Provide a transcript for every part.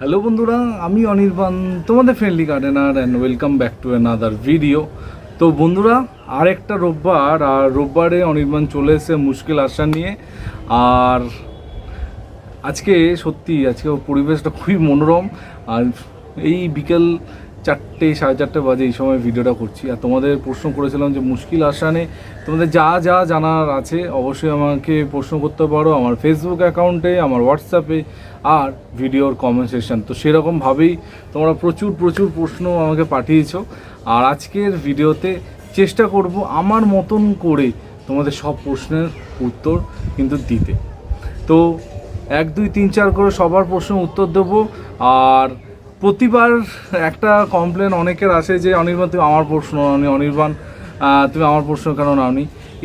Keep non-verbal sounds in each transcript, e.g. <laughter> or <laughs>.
Hello বন্ধুরা, আমি অনির্বাণ, তোমাদের friendly gardener and welcome back to another video তো বন্ধুরা আর একটা রোববার, আর রোববারে অনির্বাণ চলে এসে মুশকিল আশা নিয়ে। আর আজকে সত্যি আজকে পরিবেশটা খুবই মনোরম। আর এই বিকেল চারটে, সাড়ে চারটে বাজে এই সময় ভিডিওটা করছি। আর তোমাদের প্রশ্ন করেছিলাম যে মুশকিল আসানে তোমাদের যা যা জানার আছে অবশ্যই আমাকে প্রশ্ন করতে পারো আমার ফেসবুক অ্যাকাউন্টে আমার হোয়াটসঅ্যাপে আর ভিডিওর কমেন্ট সেকশন তো সেরকমভাবেই তোমরা প্রচুর প্রচুর প্রশ্ন আমাকে পাঠিয়েছো। আর আজকের ভিডিওতে চেষ্টা করব আমার মতন করে তোমাদের সব প্রশ্নের উত্তর কিন্তু দিতে। তো এক, দুই, তিন, চার করে সবার প্রশ্নের উত্তর দেবো। আর প্রতিবার একটা কমপ্লেন অনেকের আসে যে, অনির্বাণ, তুমি আমার প্রশ্ন নাওনি, অনির্বাণ তুমি আমার প্রশ্ন কেন নাওনি?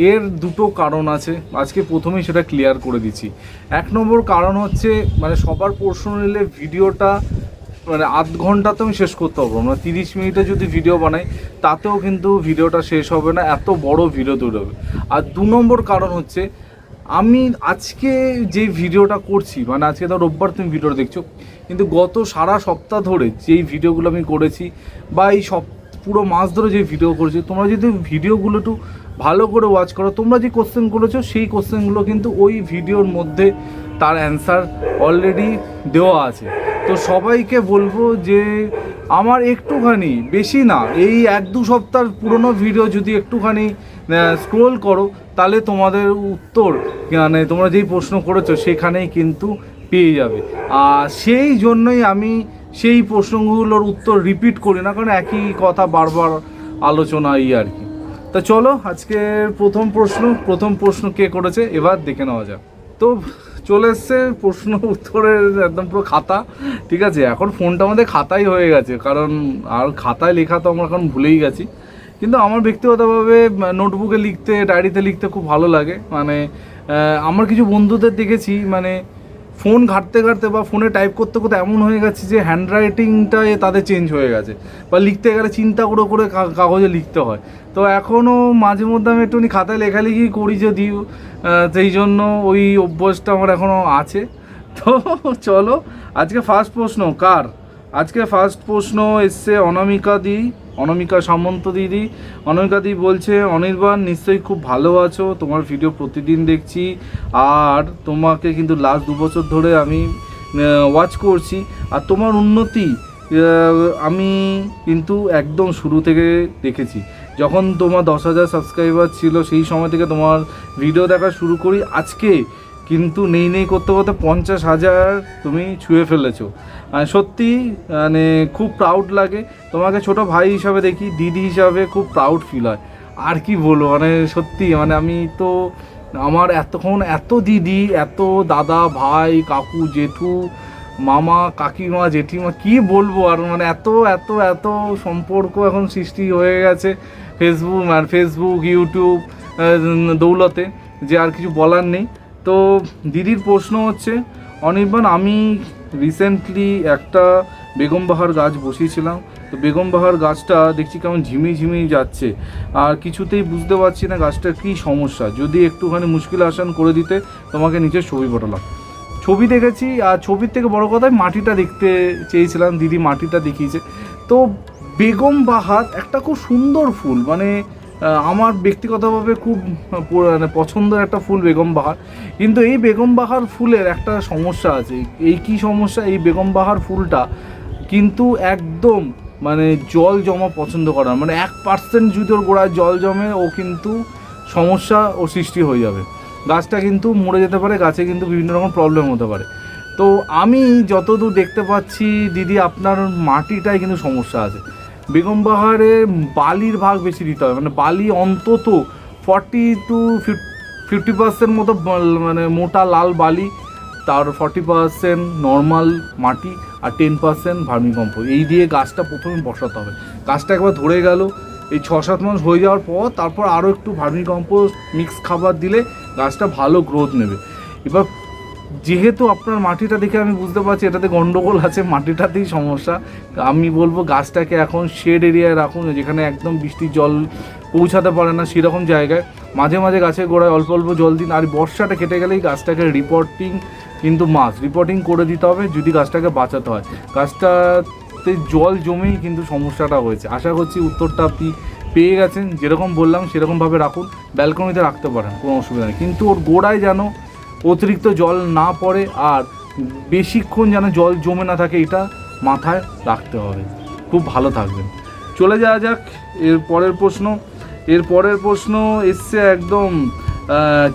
এর দুটো কারণ আছে। আজকে প্রথমেই সেটা ক্লিয়ার করে দিচ্ছি। এক নম্বর কারণ হচ্ছে মানে সবার প্রশ্ন নিলে ভিডিওটা মানে আধ ঘণ্টা তো আমি শেষ করতে পারব না। তিরিশ মিনিটে যদি ভিডিও বানাই, তাতেও কিন্তু ভিডিওটা শেষ হবে না, এত বড় ভিডিও তৈরি হবে। আর দু নম্বর কারণ হচ্ছে আমি আজকে যে ভিডিওটা করছি মানে আজকে তো রোববার তুমি ভিডিওটা দেখছ, কিন্তু গত সারা সপ্তাহ ধরে যেই ভিডিওগুলো আমি করেছি বা এই সব পুরো মাস ধরে যে ভিডিও করেছি, তোমরা যদি ভিডিওগুলো একটু ভালো করে ওয়াচ করো, তোমরা যে কোশ্চেন করেছ, সেই কোশ্চেনগুলো কিন্তু ওই ভিডিওর মধ্যে তার অ্যান্সার অলরেডি দেওয়া আছে। তো সবাইকে বলব যে আমার একটুখানি, বেশি না, এই এক দু সপ্তাহ পুরনো ভিডিও যদি একটুখানি স্ক্রোল করো, তাহলে তোমাদের উত্তর মানে তোমরা যেই প্রশ্ন করেছ সেখানেই কিন্তু পেয়ে যাবে। আর সেই জন্যই আমি সেই প্রশ্নগুলোর উত্তর রিপিট করি না, কারণ একই কথা বারবার আলোচনা এই আর কি। তা চলো, আজকের প্রথম প্রশ্ন প্রথম প্রশ্ন কে করেছে? এবার দেখে নেওয়া যাক। তো চলে এসছে, প্রশ্ন উত্তরের একদম পুরো খাতা, ঠিক আছে? এখন ফোনটা আমাদের খাতাই হয়ে গেছে, কারণ আর খাতায় লেখা তো আমরা এখন ভুলেই গেছি। কিন্তু আমার ব্যক্তিগতভাবে নোটবুকে লিখতে ডায়েরিতে লিখতে খুব ভালো লাগে। মানে আমার কিছু বন্ধুদের দেখেছি মানে ফোন ঘাঁটতে ঘাঁটতে বা ফোনে টাইপ করতে করতে এমন হয়ে গেছে যে হ্যান্ড রাইটিংটা তাদের চেঞ্জ হয়ে গেছে। বা লিখতে গেলে চিন্তা করে করে কাগজে লিখতে হয়। তো এখনও মাঝে মধ্যে আমি একটুখানি খাতায় লেখালেখি করি যদিও সেই জন্য ওই অভ্যাসটা আমার এখনও আছে। তো চলো, আজকে ফার্স্ট প্রশ্ন, কার? আজকে ফার্স্ট প্রশ্ন এসছে অনামিকা দি, অনামিকা সামন্ত দিদি। অনামিকা দি বলছে, অনির্বাণ, নিশ্চয়ই খুব ভালো আছো। তোমার ভিডিও প্রতিদিন দেখছি। আর তোমাকে কিন্তু লাস্ট দু বছর ধরে আমি ওয়াচ করছি। আর তোমার উন্নতি আমি কিন্তু একদম শুরু থেকে দেখেছি। যখন তোমার দশ হাজার সাবস্ক্রাইবার ছিল, সেই সময় থেকে তোমার ভিডিও দেখা শুরু করি। আজকে কিন্তু নেই নেই করতে করতে পঞ্চাশ হাজার তুমি ছুঁয়ে ফেলেছো। আর সত্যি মানে খুব প্রাউড লাগে। তোমাকে ছোট ভাই হিসাবে দেখি, দিদি হিসাবে খুব প্রাউড ফিল হয়। আর কি বলব মানে সত্যি মানে আমি তো, আমার এতক্ষণ এত দিদি, এত দাদা, ভাই, কাকু, জেঠু, মামা, কাকিমা, জেঠিমা, কি বলব আর মানে এত এত এত সম্পর্ক এখন সৃষ্টি হয়ে গেছে ফেসবুক আর ফেসবুক ইউটিউব দৌলতে, যে আর কিছু বলার নেই। তো দিদির প্রশ্ন হচ্ছে, অনির্বাণ, আমি রিসেন্টলি একটা বেগমবাহার গাছ বসিয়েছিলাম। তো বেগমবাহার গাছটা দেখছি কেমন ঝিমি ঝিমি যাচ্ছে। আর কিছুতেই বুঝতে পারছি না গাছটার কী সমস্যা। যদি একটুখানি মুশকিল আসান করে দিতে, তোমাকে নিচে ছবি পাঠালাম। ছবি দেখেছি, আর ছবির থেকে বড় কথা, মাটিটা দেখতে চেয়েছিলাম, দিদি মাটিটা দেখিয়েছে। তো বেগম বাহার একটা খুব সুন্দর ফুল মানে আমার ব্যক্তিগতভাবে খুব মানে পছন্দের একটা ফুল বেগম বাহার। কিন্তু এই বেগম বাহার ফুলের একটা সমস্যা আছে। এই কি সমস্যা? এই বেগম বাহার ফুলটা কিন্তু একদম মানে জল জমা পছন্দ করার মানে এক পার্সেন্ট ওর গোড়ায় জল জমে, ও কিন্তু সমস্যা, ও সৃষ্টি হয়ে যাবে। গাছটা কিন্তু মরে যেতে পারে, গাছে কিন্তু বিভিন্ন রকম প্রবলেম হতে পারে। তো আমি যতদূর দেখতে পাচ্ছি, দিদি, আপনার মাটিটাই কিন্তু সমস্যা আছে। বেগম বাহারে বালির ভাগ বেশি দিতে হবে মানে বালি অন্তত ফর্টি টু ফিফটি পার্সেন্ট মতো মানে মোটা লাল বালি, তার ফর্টি পার্সেন্ট নর্মাল মাটি আর টেন পার্সেন্ট ভার্মিকম্পোস্ট এই দিয়ে গাছটা প্রথমে বসাতে হবে। গাছটা একবার ধরে গেল, এই ছ সাত মাস হয়ে যাওয়ার পর তারপর আরও একটু ভার্মিকম্পোস্ট মিক্স খাবার দিলে গাছটা ভালো গ্রোথ নেবে। এবার যেহেতু আপনার মাটিটা দেখে আমি বুঝতে পারছি, এটাতে গন্ডগোল আছে, মাটিটাতেই সমস্যা। আমি বলব গাছটাকে এখন শেড এরিয়ায় রাখুন, যেখানে একদম বৃষ্টির জল পৌঁছাতে পারে না সেরকম জায়গায়। মাঝে মাঝে গাছের গোড়ায় অল্প অল্প জল দিন, আর বর্ষাটা কেটে গেলেই গাছটাকে রিপোর্টিং কিন্তু মাস রিপোর্টিং করে দিতে হবে যদি গাছটাকে বাঁচাতে হয়। গাছটাতে জল জমেই কিন্তু সমস্যাটা হয়েছে। আশা করছি উত্তরটা আপনি পেয়ে গেছেন। যেরকম বললাম, সেরকমভাবে রাখুন। ব্যালকনিতে রাখতে পারেন, কোনো অসুবিধা নেই। কিন্তু ওর গোড়ায় যেন অতিরিক্ত জল না পড়ে আর বেশিক্ষণ যেন জল জমে না থাকে, এটা মাথায় রাখতে হবে। খুব ভালো থাকবেন। চলে যাওয়া যাক, এর পরের প্রশ্ন। এর পরের প্রশ্ন এসছে একদম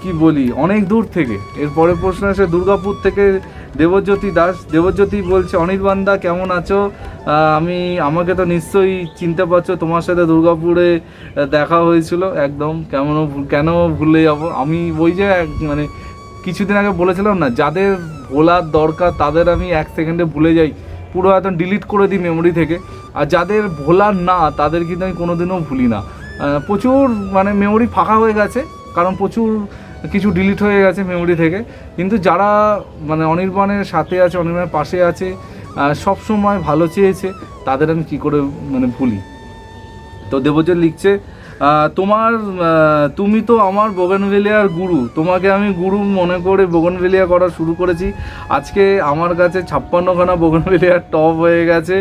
কি বলি, অনেক দূর থেকে। এর পরের প্রশ্ন এসে দুর্গাপুর থেকে দেবজ্যোতি দাস। দেবজ্যোতি বলছে অনির্বাণ দা কেমন আছো? আমি, আমাকে তো নিশ্চয়ই চিনতে পারছ, তোমার সাথে দুর্গাপুরে দেখা হয়েছিল। একদম, কেমন, কেন ভুলে যাব? আমি ওই যে মানে কিছুদিন আগে বলেছিলাম না, যাদের ভোলার দরকার তাদের আমি এক সেকেন্ডে ভুলে যাই। পুরো একদম ডিলিট করে দিই মেমোরি থেকে। আর যাদের ভোলার না, তাদের কিন্তু আমি কোনোদিনও ভুলি না। প্রচুর মানে মেমোরি ফাঁকা হয়ে গেছে, কারণ প্রচুর কিছু ডিলিট হয়ে গেছে মেমোরি থেকে। কিন্তু যারা মানে অনির্বাণের সাথে আছে, অনির্বাণের পাশে আছে সব সময় ভালো চেয়েছে, তাদের আমি কী করে মানে ভুলি। তো দেবজ্যোত লিখছে তোমার তুমি তো আমার বোগেনভেলিয়ার গুরু। তোমাকে আমি গুরু মনে করে বোগেনভেলিয়া করা শুরু করেছি। আজকে আমার কাছে ছাপ্পান্নখানা বোগেনভেলিয়ার টপ হয়ে গেছে।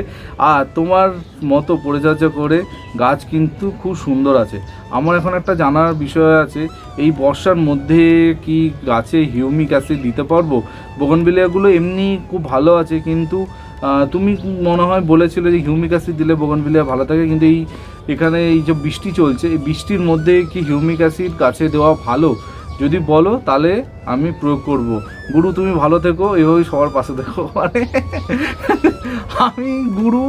আর তোমার মতো পরিচর্যা করে গাছ কিন্তু খুব সুন্দর আছে। আমার এখন একটা জানার বিষয় আছে, এই বর্ষার মধ্যে কি গাছে হিউমিক অ্যাসিড দিতে পারব? বোগনভিলিয়াগুলো এমনি খুব ভালো আছে, কিন্তু তুমি মনে হয় বলেছিলে যে হিউমিক অ্যাসিড দিলে বোগনভিলিয়া ভালো থাকে, কিন্তু এই এখানে এই যে বৃষ্টি চলছে, এই বৃষ্টির মধ্যে কি হিউমিক অ্যাসিড গাছে দেওয়া ভালো? যদি বলো, তাহলে আমি প্রয়োগ করব। গুরু, তুমি ভালো থেকো, এভাবেই সবার পাশে দেখো মানে আমি গুরু,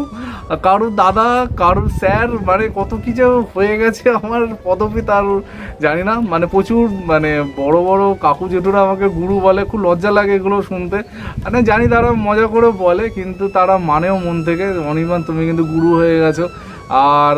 কারোর দাদা, কারোর স্যার মানে কত কি যে হয়ে গেছে আমার পদবি, তার জানি না। মানে প্রচুর মানে বড় বড় কাকু জেঠুরা আমাকে গুরু বলে, খুব লজ্জা লাগে এগুলো শুনতে। মানে জানি তারা মজা করে বলে, কিন্তু তারা মানেও মন থেকে, অনির্বাণ, তুমি কিন্তু গুরু হয়ে গেছো। আর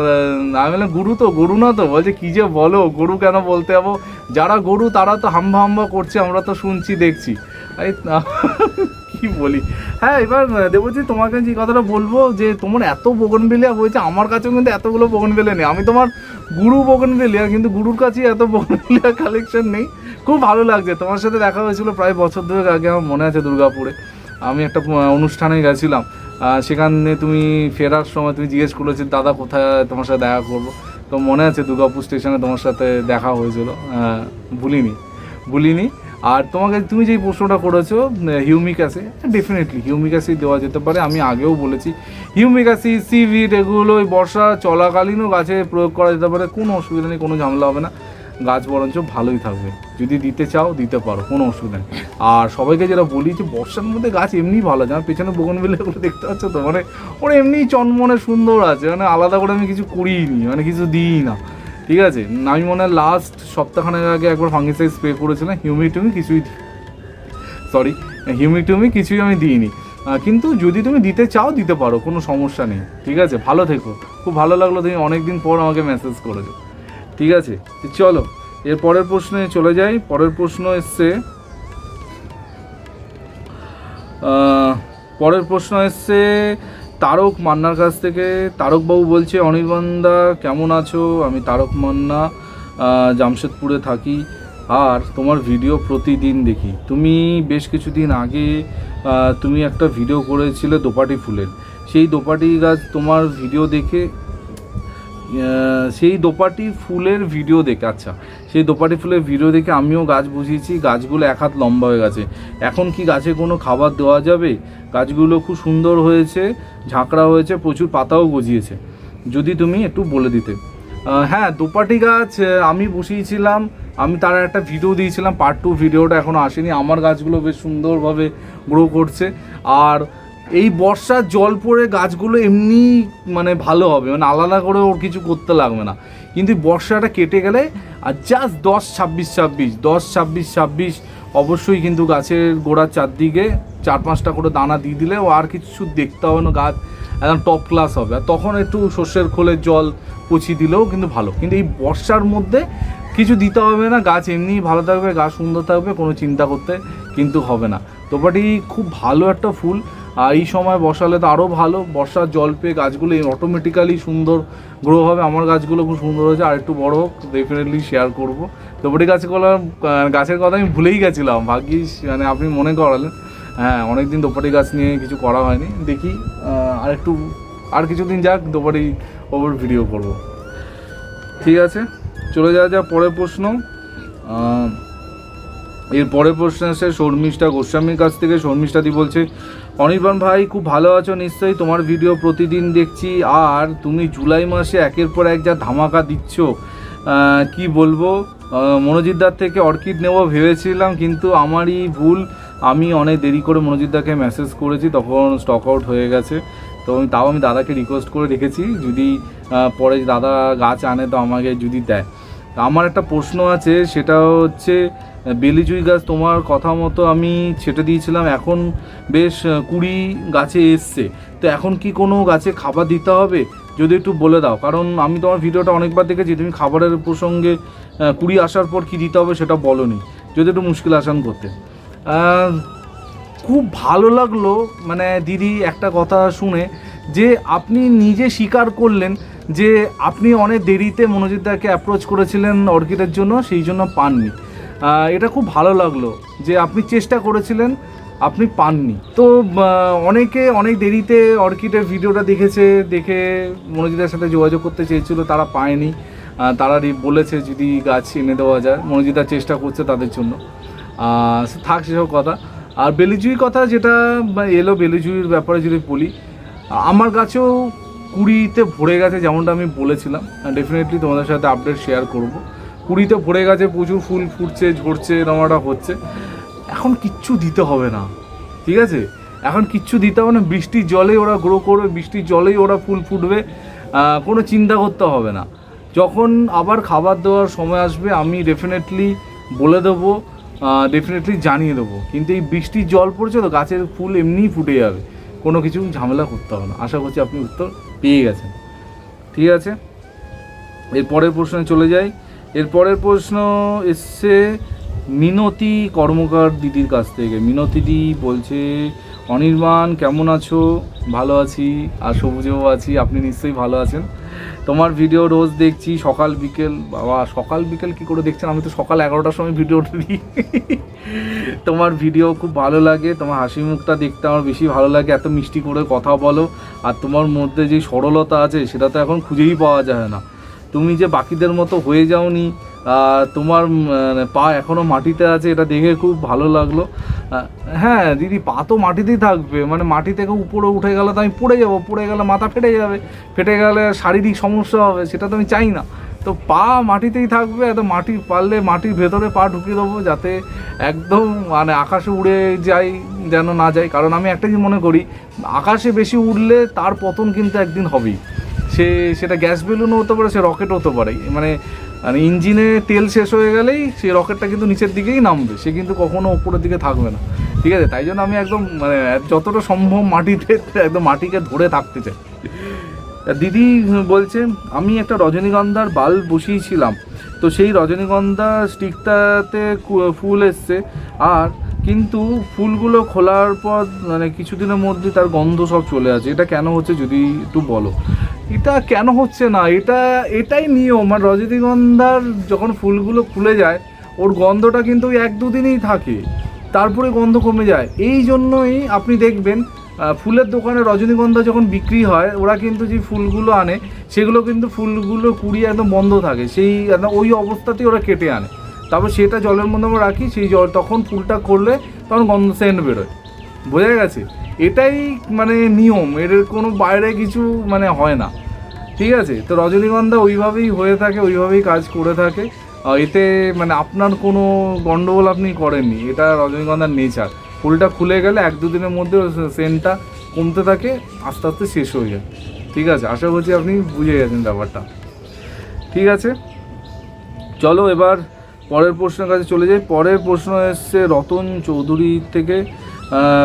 আমি বললাম, গুরু তো, গরু না তো? বলছে, কী যে বলো, গরু কেন বলতে যাব? যারা গরু, তারা তো হাম্বা হাম্বা করছে, আমরা তো শুনছি, দেখছি। এই <laughs> কি বলি? হ্যাঁ এবার দেবজি তোমাকে যে কথাটা বলব, যে তোমার এত বগন বেলিয়া বলছে আমার কাছেও কিন্তু এতগুলো বগনবেলিয়া নেই। আমি তোমার গুরু বগন বেলিয়া কিন্তু গুরুর কাছেই এত বগনবেলিয়া কালেকশন নেই। খুব ভালো লাগছে। তোমার সাথে দেখা হয়েছিল প্রায় বছর দুয়েক আগে, আমার মনে আছে দুর্গাপুরে। আমি একটা অনুষ্ঠানে গেছিলাম। সেখানে তুমি ফেরার সময় তুমি জিজ্ঞেস করেছি দাদা, কোথায় তোমার সাথে দেখা করব? তো মনে আছে দুর্গাপুর স্টেশনে তোমার সাথে দেখা হয়েছিল। ভুলিনি ভুলিনি। আর তোমাকে, তুমি যেই প্রশ্নটা করেছ হিউমিক ডেফিনেটলি হিউমিক দেওয়া যেতে পারে। আমি আগেও বলেছি হিউমিক অ্যাসিড সিভিড এগুলো ওই বর্ষা চলাকালীনও গাছে প্রয়োগ করা যেতে পারে। কোনো অসুবিধা নেই, কোনো ঝামেলা হবে না। গাছ বরঞ্চ ভালোই থাকবে। যদি দিতে চাও, দিতে পারো, কোনো অসুবিধা নেই। আর সবাইকে যেটা বলি যে, বর্ষার মধ্যে গাছ এমনি ভালো, যেমন পেছনে বগনবিল্লাগুলো দেখতে পাচ্ছ তো? মানে ওরা এমনি চনমনে সুন্দর আছে মানে আলাদা করে আমি কিছু করিনি মানে কিছু দিই না। ঠিক আছে? আমি মনে হয় লাস্ট সপ্তাহখানেক আগে একবার ফাঙ্গিসাইড স্প্রে করেছিলাম হিউমিক টুমি কিছুই সরি হিউমিক টুমি কিছুই আমি দিইনি। কিন্তু যদি তুমি দিতে চাও, দিতে পারো, কোনো সমস্যা নেই। ঠিক আছে? ভালো থেকো। খুব ভালো লাগল তুমি অনেক দিন পর আমাকে মেসেজ করেছ। ঠিক আছে? চলো, এর পরের প্রশ্নে চলে যাই। পরের প্রশ্ন এসছে পরের প্রশ্ন এসছে, তারক মান্নার কাছ থেকে, তারকবাবু বলছে অনির্বাণদা কেমন আছো? আমি তারক মান্না জামশেদপুরে থাকি। আর তোমার ভিডিও প্রতিদিন দেখি। তুমি বেশ কিছুদিন আগে তুমি একটা ভিডিও করেছিলে দোপাটি ফুলের। সেই দোপাটি গাছ তোমার ভিডিও দেখে সেই দোপাটি ফুলের ভিডিও দেখে আচ্ছা সেই দোপাটি ফুলের ভিডিও দেখে আমিও গাছ বসিয়েছি, গাছগুলো এক হাত লম্বা হয়ে গেছে। এখন কি গাছে কোনো খাবার দেওয়া যাবে? গাছগুলো খুব সুন্দর হয়েছে, ঝাঁকড়া হয়েছে, প্রচুর পাতাও গজিয়েছে। যদি তুমি একটু বলে দিতে। হ্যাঁ দোপাটি গাছ আমি বসিয়েছিলাম, আমি তার একটা ভিডিও দিয়েছিলাম পার্ট টু ভিডিওটা এখনও আসেনি। আমার গাছগুলো বেশ সুন্দরভাবে গ্রো করছে। আর এই বর্ষার জল পড়ে গাছগুলো এমনি মানে ভালো হবে মানে আলাদা করে ওর কিছু করতে লাগবে না। কিন্তু বর্ষাটা কেটে গেলে, আর জাস্ট দশ, ছাব্বিশ ছাব্বিশ, দশ, ছাব্বিশ ছাব্বিশ, অবশ্যই কিন্তু গাছের গোড়ার চারদিকে চার পাঁচটা করে দানা দিয়ে দিলে ও আর কিছু দেখতে হবে না, গাছ একদম টপ ক্লাস হবে। আর তখন একটু সর্ষের খোলের জল পচিয়ে দিলেও কিন্তু ভালো। কিন্তু এই বর্ষার মধ্যে কিছু দিতে হবে না, গাছ এমনি ভালো থাকবে, গাছ সুন্দর থাকবে, কোনো চিন্তা করতে কিন্তু হবে না। তোপাটি খুব ভালো একটা ফুল। আর এই সময় বসালে তো আরও ভালো। বর্ষার জল পেয়ে গাছগুলো অটোমেটিক্যালি সুন্দর গ্রো হবে। আমার গাছগুলো খুব সুন্দর হয়েছে। আর একটু বড় হোক ডেফিনেটলি শেয়ার করব। তোপাটি গাছগুলো গাছের কথা আমি ভুলেই গেছিলাম। ভাগ্যিস মানে আপনি মনে করালেন। হ্যাঁ অনেকদিন দোপাটি গাছ নিয়ে কিছু করা হয়নি। দেখি আর একটু, আর কিছুদিন যাক, দোপাটি ওপর ভিডিও করব। ঠিক আছে? চলে যাওয়া যাক, পরের প্রশ্ন। এর পরের প্রশ্ন আছে শর্মিষ্ঠা গোস্বামীর কাছ থেকে। শর্মিষ্ঠাদি বলছে অনির্বাণ ভাই খুব ভালো আছো নিশ্চয়ই তোমার ভিডিও প্রতিদিন দেখছি। আর তুমি জুলাই মাসে একের পর এক যা ধামাকা দিচ্ছ কি বলব? আহ, মনোজিৎদার থেকে অর্কিড নেব ভেবেছিলাম কিন্তু আমারই ভুল। আমি অনেক দেরি করে মনোজিৎদাকে মেসেজ করেছি তখন স্টক আউট হয়ে গেছে। তো আমি তাও আমি দাদাকে রিকোয়েস্ট করে রেখেছি যদি পরে দাদা গাছ আনে তো আমাকে যদি দেয়। আমার একটা প্রশ্ন আছে সেটা হচ্ছে বেলিজুই গাছ তোমার কথা মতো আমি ছেটে দিয়েছিলাম। এখন বেশ কুড়ি গাছে এসছে। তো এখন কি কোনো গাছে খাবার দিতে হবে? যদি একটু বলে দাও। কারণ আমি তোমার ভিডিওটা অনেকবার দেখেছি, তুমি খাবারের প্রসঙ্গে কুড়ি আসার পর কি দিতে হবে সেটা বলনি। যদি একটু মুশকিল আসান করতে। খুব ভালো লাগল মানে দিদি একটা কথা শুনে, যে আপনি নিজে স্বীকার করলেন যে আপনি অনেক দেরিতে মনোজিৎদাকে অ্যাপ্রোচ করেছিলেন অর্কিডের জন্য, সেই জন্য পাননি। এটা খুব ভালো লাগল যে আপনি চেষ্টা করেছিলেন, আপনি পাননি। তো অনেকে অনেক দেরিতে অর্কিডের ভিডিওটা দেখেছে, দেখে মনোজিদার সাথে যোগাযোগ করতে চেয়েছিল, তারা পায়নি। তারা বলেছে যদি গাছ এনে দেওয়া যায়, মনোজিতা চেষ্টা করছে তাদের জন্য। থাক সেসব কথা। আর বেলিজুই কথা যেটা এলো বেলিজুইর ব্যাপারে যদি বলি, আমার গাছেও কুড়িতে ভরে গেছে যেমনটা আমি বলেছিলাম। ডেফিনেটলি তোমাদের সাথে আপডেট শেয়ার করব। কুড়িতে ভরে গেছে, প্রচুর ফুল ফুটছে, ঝরছে এরমাটা হচ্ছে। এখন কিচ্ছু দিতে হবে না, ঠিক আছে? এখন কিচ্ছু দিতে হবে না, বৃষ্টির জলেই ওরা গ্রো করবে, বৃষ্টির জলেই ওরা ফুল ফুটবে কোনো চিন্তা করতে হবে না। যখন আবার খাবার দেওয়ার সময় আসবে, আমি ডেফিনেটলি বলে দেবো ডেফিনেটলি জানিয়ে দেবো। কিন্তু এই বৃষ্টির জল পড়ছে তো, গাছের ফুল এমনিই ফুটে যাবে। কোনো কিছু ঝামেলা করতে হবে না। আশা করছি আপনি উত্তর পেয়ে গেছেন। ঠিক আছে? এর পরের প্রশ্নে চলে যাই। এর পরের প্রশ্ন এসছে, মিনতি কর্মকার দিদির কাছ থেকে। মিনতিদি বলছে, অনির্বাণ, কেমন আছো? ভালো আছি। আর সবুজেও আছি। আপনি নিশ্চয়ই ভালো আছেন। তোমার ভিডিও রোজ দেখছি, সকাল, বিকেল। বাবা, সকাল, বিকেল কি করে দেখছেন? আমি তো সকাল এগারোটার সময় ভিডিওটা দিই। তোমার ভিডিও খুব ভালো লাগে। তোমার হাসি মুখটা দেখতে আমার বেশি ভালো লাগে। এত মিষ্টি করে কথা বলো। আর তোমার মধ্যে যে সরলতা আছে, সেটা তো এখন খুঁজেই পাওয়া যায় না। তুমি যে বাকিদের মতো হয়ে যাওনি তোমার মানে পা এখনও মাটিতে আছে, এটা দেখে খুব ভালো লাগল। হ্যাঁ দিদি, পা তো মাটিতেই থাকবে মানে মাটি থেকে উপরে উঠে গেলে তো আমি পড়ে যাব, পড়ে গেলে মাথা ফেটে যাবে, ফেটে গেলে শারীরিক সমস্যা হবে, সেটা তো আমি চাই না। তো পা মাটিতেই থাকবে, এত মাটি পারলে মাটির ভেতরে পা ঢুকিয়ে দেবো, যাতে একদম মানে আকাশে উড়ে যাই, যেন না যায় কারণ আমি একটা জিনিস মনে করি, আকাশে বেশি উড়লে তার পতন কিন্তু একদিন হবেই। সে, সেটা গ্যাস বেলুনও হতে পারে, সে রকেট হতে পারে। মানে মানে ইঞ্জিনে তেল শেষ হয়ে গেলেই সেই রকেটটা কিন্তু নিচের দিকেই নামবে। সে কিন্তু কখনো ওপরের দিকে থাকবে না। ঠিক আছে? তাই জন্য আমি একদম মানে যতটা সম্ভব মাটিতে, একদম মাটিকে ধরে থাকতে চাই। দিদি বলছে, আমি একটা রজনীগন্ধার বাল্ব বসিয়েছিলাম। তো সেই রজনীগন্ধা স্টিকটাতে ফুল এসছে। আর কিন্তু ফুলগুলো খোলার পর মানে কিছুদিনের মধ্যে তার গন্ধ সব চলে আসে। এটা কেন হচ্ছে যদি একটু বলো? এটা কেন হচ্ছে না? এটা, এটাই নিয়ম। আর রজনীগন্ধার যখন ফুলগুলো খুলে যায়, ওর গন্ধটা কিন্তু এক দুদিনই থাকে। তারপরে গন্ধ কমে যায়। এই জন্যই আপনি দেখবেন ফুলের দোকানে রজনীগন্ধা যখন বিক্রি হয়, ওরা কিন্তু যে ফুলগুলো আনে, সেগুলো কিন্তু ফুলগুলো কুড়িয়ে একদম বন্ধ থাকে। সেই একদম ওই অবস্থাতেই ওরা কেটে আনে। তারপর সেটা জলের মধ্যে আমরা রাখি, সেই জল, তখন ফুলটা করলে তখন গন্ধ সেন্ট বেরোয়। বোঝা গেছে? এটাই মানে নিয়ম, এর কোনো বাইরে কিছু মানে হয় না। ঠিক আছে? তো রজনীগন্ধা ওইভাবেই হয়ে থাকে, ওইভাবেই কাজ করে থাকে। এতে মানে আপনার কোনো গন্ডগোল আপনি করেননি, এটা রজনীগন্ধার নেচার ফুলটা খুলে গেলে এক দুদিনের মধ্যে সেন্টটা কমতে থাকে, আস্তে আস্তে শেষ হয়ে যায়। ঠিক আছে? আশা করছি আপনি বুঝে গেছেন ব্যাপারটা। ঠিক আছে? চলো এবার পরের প্রশ্নের কাছে চলে যাই। পরের প্রশ্ন এসছে রতন চৌধুরী থেকে।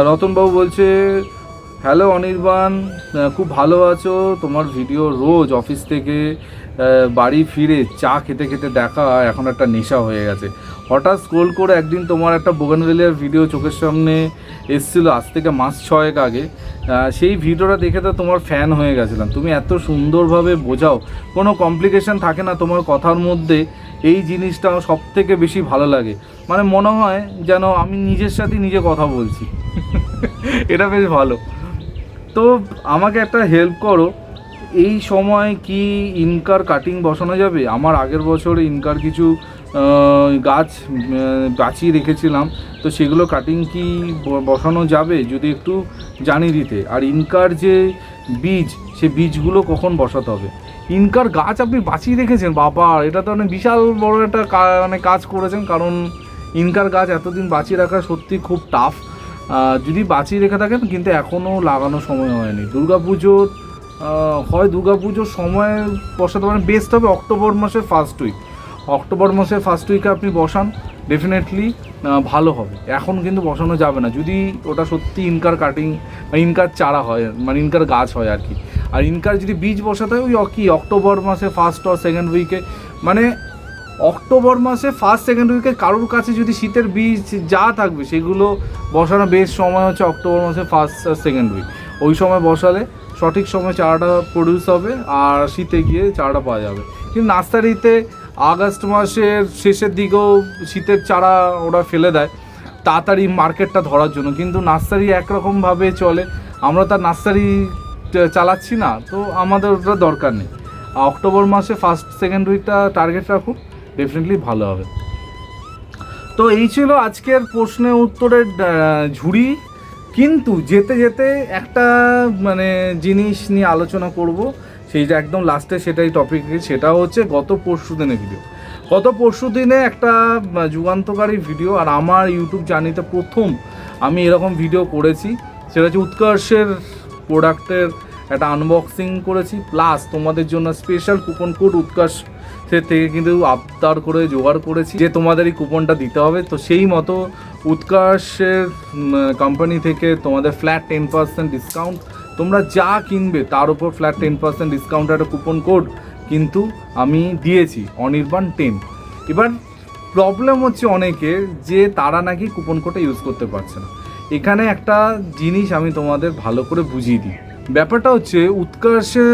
রতনবাবু বলছে হ্যালো অনির্বাণ। খুব ভালো আছো। তোমার ভিডিও রোজ অফিস থেকে বাড়ি ফিরে চা খেতে খেতে দেখা, এখন একটা নেশা হয়ে গেছে। হঠাৎ স্ক্রোল করে একদিন তোমার একটা বোগানভেলিয়ার ভিডিও চোখের সামনে এসেছিল, আজ থেকে মাস ছয়েক আগে। সেই ভিডিওটা দেখে তো তোমার ফ্যান হয়ে গেছিলাম। তুমি এত সুন্দরভাবে বোঝাও। কোনো কমপ্লিকেশন থাকে না তোমার কথার মধ্যে। এই জিনিসটা সব থেকে বেশি ভালো লাগে। মানে মনে হয় যেন আমি নিজের সাথে নিজে কথা বলছি। এটা বেশ ভালো। তো আমাকে একটা হেল্প করো। এই সময় কি ইনকার কাটিং বসানো যাবে? আমার আগের বছর ইনকার কিছু গাছ বাঁচিয়ে রেখেছিলাম। তো সেগুলো কাটিং কি বসানো যাবে? যদি একটু জানিয়ে দিতে। আর ইনকার যে বীজ, সে বীজগুলো কখন বসাতে হবে? ইনকার গাছ আপনি বাঁচিয়ে রেখেছেন, বাবা। এটা তো অনেক বিশাল বড় একটা মানে কাজ করেছেন, কারণ ইনকার গাছ এতদিন বাঁচিয়ে রাখা সত্যি খুব টাফ যদি বাঁচিয়ে রেখে থাকেন, কিন্তু এখনও লাগানোর সময় হয়নি। দুর্গা পুজোর হয় দুর্গা পুজোর সময় বসাতে পারেন বেস্ট হবে অক্টোবর মাসের ফার্স্ট উইক অক্টোবর মাসের ফার্স্ট উইকে আপনি বসান ডেফিনেটলি ভালো হবে। এখন কিন্তু বসানো যাবে না। যদি ওটা সত্যি ইনকার কাটিং বা ইনকার চারা হয় মানে ইনকার গাছ হয় আর কি। আর ইনকার যদি বীজ বসাতে হয়, ওই কি, অক্টোবর মাসে ফার্স্ট আর সেকেন্ড উইকে মানে অক্টোবর মাসে ফার্স্ট সেকেন্ড উইকে কারোর কাছে যদি শীতের বীজ যা থাকবে, সেগুলো বসানো বেশ সময় হচ্ছে অক্টোবর মাসে ফার্স্ট আর সেকেন্ড উইক ওই সময় বসালে সঠিক সময় চারাটা প্রডিউস হবে আর শীতে গিয়ে চারাটা পাওয়া যাবে। কিন্তু নার্সারিতে আগস্ট মাসের শেষের দিকেও শীতের চারা ওরা ফেলে দেয়, তাড়াতাড়ি মার্কেটটা ধরার জন্য। কিন্তু নার্সারি একরকমভাবে চলে। আমরা তার নার্সারি চালাচ্ছি না, তো আমাদের ওটা দরকার নেই। অক্টোবর মাসে ফার্স্ট সেকেন্ড উইকটা টার্গেট রাখুন ডেফিনেটলি ভালো হবে। তো এই ছিল আজকের প্রশ্নের উত্তরের ঝুড়ি। কিন্তু যেতে যেতে একটা মানে জিনিস নিয়ে আলোচনা করব যে একদম লাস্টে সেটাই টপিক সেটা হচ্ছে গত পরশু দিনের ভিডিও গত পরশু দিনে একটা যুগান্তকারী ভিডিও আর আমার ইউটিউব জার্নিতে প্রথম আমি এরকম ভিডিও করেছি। সেটা হচ্ছে উৎকর্ষের প্রোডাক্টের একটা আনবক্সিং করেছি প্লাস তোমাদের জন্য স্পেশাল কুপন কোড উৎকর্ষ সে থেকে কিন্তু আবদার করে জোগাড় করেছি, যে তোমাদের এই কুপনটা দিতে হবে। তো সেই মতো উৎকর্ষের কোম্পানি থেকে তোমাদের ফ্ল্যাট টেন পার্সেন্ট ডিসকাউন্ট তোমরা যা কিনবে তার উপর ফ্ল্যাট টেন পার্সেন্ট ডিসকাউন্ট একটা কুপন কোড কিন্তু আমি দিয়েছি, অনির্বাণ টেন এবার প্রবলেম হচ্ছে অনেকে যে তারা নাকি কুপন কোডটা ইউজ করতে পারছে না। এখানে একটা জিনিস আমি তোমাদের ভালো করে বুঝিয়ে দিই। ব্যাপারটা হচ্ছে, উৎকর্ষের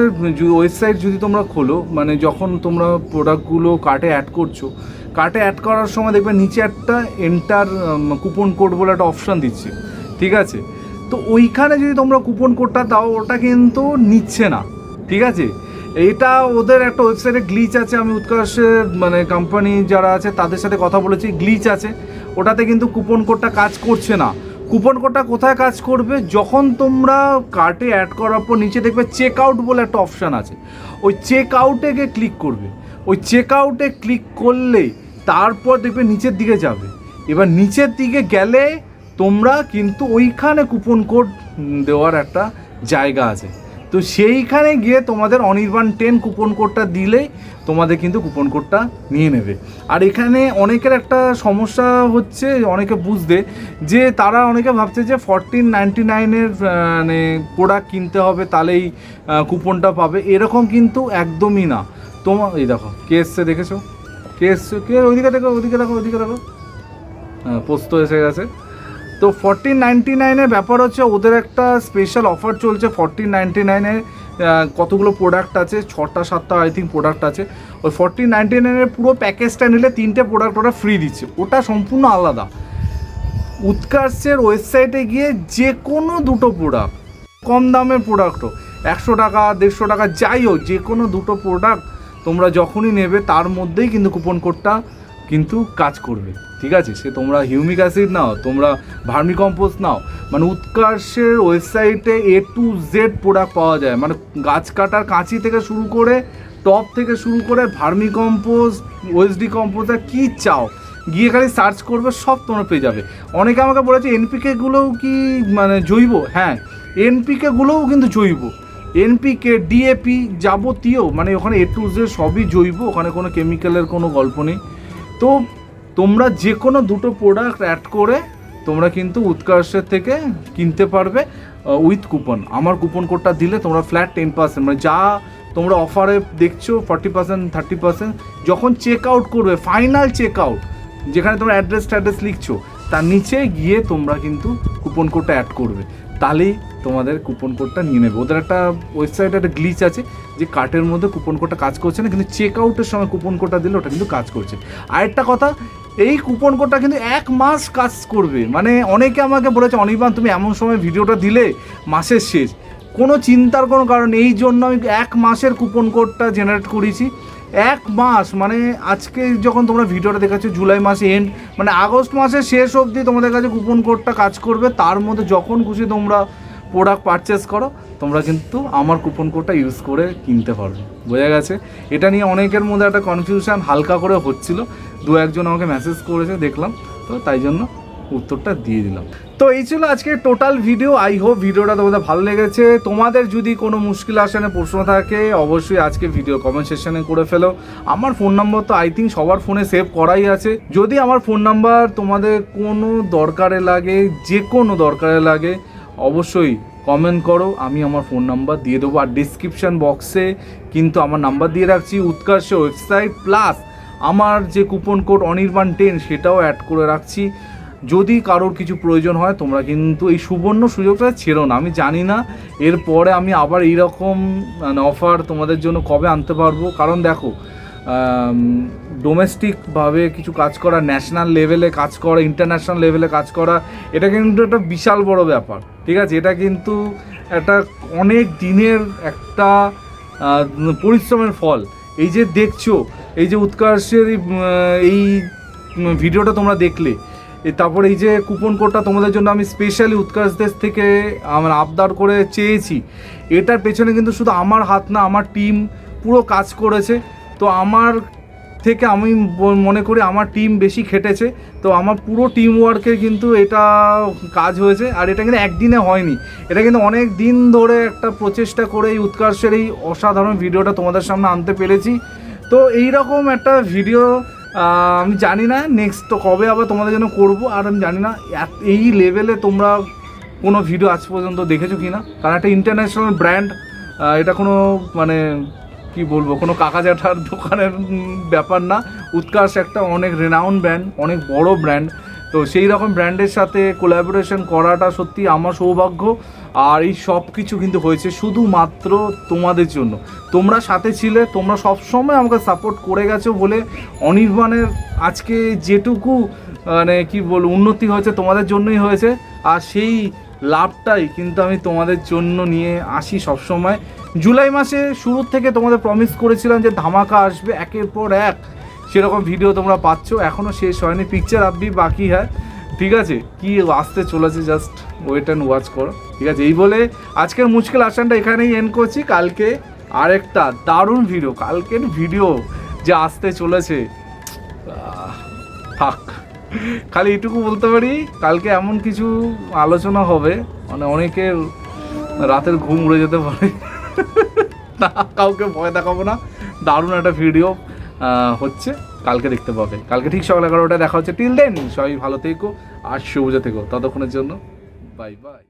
ওয়েবসাইট যদি তোমরা খোলো মানে যখন তোমরা প্রোডাক্টগুলো কার্টে অ্যাড করছ কার্টে অ্যাড করার সময় দেখবে নিচে একটা এন্টার কুপন কোড বলে একটা অপশান দিচ্ছে, ঠিক আছে? তো ওইখানে যদি তোমরা কুপন কোডটা দাও, ওটা কিন্তু নিচ্ছে না, ঠিক আছে? এটা ওদের একটা ওয়েবসাইটে গ্লিচ আছে, আমি উৎকর্ষের মানে কোম্পানি যারা আছে, তাদের সাথে কথা বলেছি গ্লিচ আছে, ওটাতে কিন্তু কুপন কোডটা কাজ করছে না। কুপন কোডটা কোথায় কাজ করবে? যখন তোমরা কার্টে অ্যাড করার পর নিচে দেখবে চেক আউট বলে একটা অপশান আছে। ওই চেক আউটে গিয়ে ক্লিক করবে। ওই চেক আউটে ক্লিক করলে তারপর দেখবে নিচের দিকে যাবে। এবার নিচের দিকে গেলে তোমরা কিন্তু ওইখানে কুপন কোড দেওয়ার একটা জায়গা আছে। তো সেইখানে গিয়ে তোমাদের অনির্বাণ টেন কুপন কোডটা দিলেই তোমাদের কিন্তু কুপন কোডটা নিয়ে নেবে। আর এখানে অনেকের একটা সমস্যা হচ্ছে, অনেকে বুঝতে যে তারা অনেকে ভাবছে যে ফরটিন নাইনটি নাইনের মানে প্রোডাক্ট কিনতে হবে, তাহলেই কুপনটা পাবে। এরকম কিন্তু একদমই না। তোমার এই দেখো, কে এসছে দেখেছ? কে এসছে? কে? ওইদিকে দেখো ওইদিকে দেখো ওইদিকে দেখো। হ্যাঁ পোস্ত এসে গেছে। তো ফর্টিন নাইনটি নাইনের ব্যাপার হচ্ছে ওদের একটা স্পেশাল অফার চলছে। ফর্টিন নাইনটি নাইনের কতগুলো প্রোডাক্ট আছে? ছটা, সাতটা আই থিঙ্ক প্রোডাক্ট আছে। ওই ফর্টিন নাইনটি নাইনের পুরো প্যাকেজটা নিলে তিনটে প্রোডাক্ট ওরা ফ্রি দিচ্ছে। ওটা সম্পূর্ণ আলাদা। উৎকর্ষের ওয়েবসাইটে গিয়ে যে কোনো দুটো প্রোডাক্ট কম দামের প্রোডাক্টও একশো টাকা, দেড়শো টাকা, যাই হোক যে কোনো দুটো প্রোডাক্ট তোমরা যখনই নেবে, তার মধ্যেই কিন্তু কুপন কোডটা কিন্তু কাজ করবে, ঠিক আছে? সে তোমরা হিউমিক অ্যাসিড নাও, তোমরা ভার্মি নাও মানে উৎকর্ষের ওয়েবসাইটে এ টু জেড প্রোডাক্ট পাওয়া যায়। মানে গাছ কাটার কাঁচি থেকে শুরু করে, টপ থেকে শুরু করে ভার্মি কম্পোস্ট ওএসডি কম্পোস্ট কী চাও, গিয়ে খালি সার্চ করবে, সব তোমরা পেয়ে যাবে। অনেকে আমাকে বলেছে এনপিকেগুলোও কি মানে জৈব? হ্যাঁ এনপিকেগুলোও কিন্তু জৈব। এনপিকে ডিএপি যাবতীয় মানে ওখানে এ টু জেড সবই জৈব, ওখানে কোনো কেমিক্যালের কোনো গল্প নেই। তো তোমরা যে কোনো দুটো প্রোডাক্ট অ্যাড করে তোমরা কিন্তু উৎকর্ষের থেকে কিনতে পারবে উইথ কুপন আমার কুপন কোডটা দিলে তোমরা ফ্ল্যাট টেন পার্সেন্ট মানে যা তোমরা অফারে দেখছ ফর্টি পার্সেন্ট থার্টি পার্সেন্ট যখন চেক আউট করবে ফাইনাল চেক আউট যেখানে তোমরা অ্যাড্রেস ট্যাড্রেস লিখছো, তার নিচে গিয়ে তোমরা কিন্তু কুপন কোডটা অ্যাড করবে। তাহলেই তোমাদের কুপন কোডটা নিয়ে নেবে। ওদের একটা ওয়েবসাইটে একটা গ্লিচ আছে যে কার্টের মধ্যে কুপন কোডটা কাজ করছে না, কিন্তু চেক আউটের সময় কুপন কোডটা দিলে ওটা কিন্তু কাজ করছে। আরেকটা কথা, এই কুপন কোডটা কিন্তু এক মাস কাজ করবে। মানে অনেকে আমাকে বলেছে, অনির্বাণ, তুমি এমন সময় ভিডিওটা দিলে, মাসের শেষ। কোনো চিন্তার কোনো কারণ, এই জন্য আমি এক মাসের কুপন কোডটা জেনারেট করেছি। এক মাস মানে আজকে যখন তোমরা ভিডিওটা দেখাচ্ছ জুলাই মাসে এন্ড মানে আগস্ট মাসের শেষ অবধি তোমাদের কাছে কুপন কোডটা কাজ করবে। তার মধ্যে যখন খুশি তোমরা প্রোডাক্ট পারচেস করো, তোমরা কিন্তু আমার কুপন কোডটা ইউজ করে কিনতে পারবে। বোঝা গেছে? এটা নিয়ে অনেকের মধ্যে একটা কনফিউশন হালকা করে হচ্ছিল। দু একজন আমাকে মেসেজ করেছে, দেখলাম। তো তাই জন্য উত্তরটা দিয়ে দিলাম। তো এই ছিল আজকে টোটাল ভিডিও আই হোপ ভিডিওটা তোমাদের ভালো লেগেছে। তোমাদের যদি কোনো মুশকিল আসানে প্রশ্ন থাকে, অবশ্যই আজকে ভিডিও কমেন্ট সেকশনে করে ফেলো। আমার ফোন নাম্বার তো আই থিঙ্ক সবার ফোনে সেভ করাই আছে। যদি আমার ফোন নাম্বার তোমাদের কোনো দরকারে লাগে যে কোনো দরকারে লাগে অবশ্যই কমেন্ট করো, আমি আমার ফোন নাম্বার দিয়ে দেবো আর ডিসক্রিপশান বক্সে কিন্তু আমার নাম্বার দিয়ে রাখছি উৎকর্ষ ওয়েবসাইট প্লাস আমার যে কুপন কোড অনির্বাণ টেন সেটাও অ্যাড করে রাখছি। যদি কারোর কিছু প্রয়োজন হয়, তোমরা কিন্তু এই সুবর্ণ সুযোগটা ছেড়ো না। আমি জানি না এরপরে আমি আবার এইরকম মানে অফার তোমাদের জন্য কবে আনতে পারব। কারণ দেখো ডোমেস্টিকভাবে কিছু কাজ করা ন্যাশনাল লেভেলে কাজ করা ইন্টারন্যাশনাল লেভেলে কাজ করা এটা কিন্তু একটা বিশাল বড় ব্যাপার ঠিক আছে? এটা কিন্তু একটা অনেক দিনের একটা পরিশ্রমের ফল। এই যে দেখছ এই যে উৎকর্ষের এই, ভিডিওটা তোমরা দেখলে তারপরে এই যে কুপন কোডটা তোমাদের জন্য আমি স্পেশালি উৎকর্ষ দেশ থেকে আমার আবদার করে চেয়েছি এটার পেছনে কিন্তু শুধু আমার হাত না আমার টিম পুরো কাজ করেছে। তো আমার থেকে আমি মনে করি আমার টিম বেশি খেটেছে। তো আমার পুরো টিম ওয়ার্কের কিন্তু এটা কাজ হয়েছে। আর এটা কিন্তু একদিনে হয়নি। এটা কিন্তু অনেক দিন ধরে একটা প্রচেষ্টা করে এই উৎকর্ষের এই অসাধারণ ভিডিওটা তোমাদের সামনে আনতে পেরেছি। তো এই রকম একটা ভিডিও আমি জানি না নেক্সট তো কবে আবার তোমাদের জন্য করব। আর আমি জানি না এই লেভেলে তোমরা কোনো ভিডিও আজ পর্যন্ত দেখেছ কি না কারণ একটা ইন্টারন্যাশনাল ব্র্যান্ড এটা কোনো মানে কি বলব, কোনো কাকা জ্যাঠার দোকানের ব্যাপার না। উৎকাশ একটা অনেক রেনাউন ব্র্যান্ড অনেক বড় ব্র্যান্ড তো সেই রকম ব্র্যান্ডের সাথে কোলাবোরেশন করাটা সত্যি আমার সৌভাগ্য। আর এই সব কিছু কিন্তু হয়েছে শুধুমাত্র তোমাদের জন্য। তোমরা সাথে ছিলে, তোমরা সবসময় আমাকে সাপোর্ট করে গেছো বলে অনির্বাণের আজকে যেটুকু মানে কি বল উন্নতি হয়েছে তোমাদের জন্যই হয়েছে। আর সেই লাভটাই কিন্তু আমি তোমাদের জন্য নিয়ে আসি সবসময়। জুলাই মাসে শুরুর থেকে তোমাদের প্রমিস করেছিলাম যে ধামাকা আসবে, একের পর এক। সেরকম ভিডিও তোমরা পাচ্ছ এখনও শেষ হয়নি। পিকচার আপনি বাকি হ্যাঁ। ঠিক আছে? কি আসতে চলেছে জাস্ট ওয়েট অ্যান্ড ওয়াচ করো। ঠিক আছে? এই বলে আজকের মুশকিল আসানটা এখানেই এন্ড করছি। কালকে আরেকটা দারুণ ভিডিও কালকের ভিডিও যে আসতে চলেছে। থাক। খালি এটুকু বলতে পারি, কালকে এমন কিছু আলোচনা হবে মানে অনেকের রাতের ঘুম উড়ে যেতে পারে। না, কাউকে ভয় দেখাবো না। দারুণ একটা ভিডিও হচ্ছে, কালকে দেখতে পাবে। কালকে ঠিক সকাল এগারোটা দেখা হচ্ছে। টিল দেন সবাই ভালো থেকো আর সবুজে থেকো। ততক্ষণের জন্য বাই বাই